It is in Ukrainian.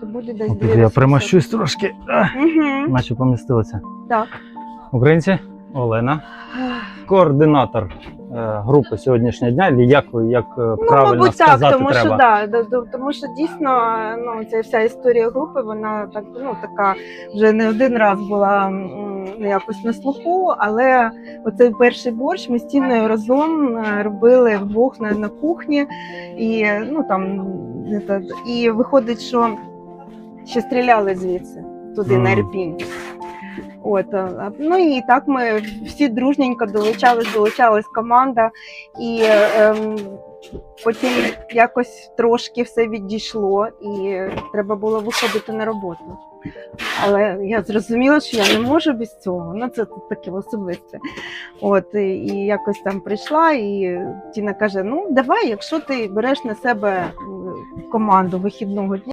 Це буде десь От я 800. примащусь трошки, Мгм. наче помістилося. Так. Українці, Олена, координатор е, групи сьогоднішнього дня, як, як е, Ну, правильно мабуть, так, сказати тому треба. що да, да, да, тому що дійсно ну, ця вся історія групи, вона так ну така вже не один раз була м, якось на слуху, але оцей перший борщ ми з Тіною разом е, робили вдвох на, на кухні, і ну там і виходить, що ще стріляли звідси туди на Мгм. Ірпінь. От, ну і так ми всі дружненько долучались, долучалась команда, і ем, потім якось трошки все відійшло, і треба було виходити на роботу. Але я зрозуміла, що я не можу без цього. Ну це таке особисте. От і, і якось там прийшла, і Тіна каже: Ну, давай, якщо ти береш на себе команду вихідного дня.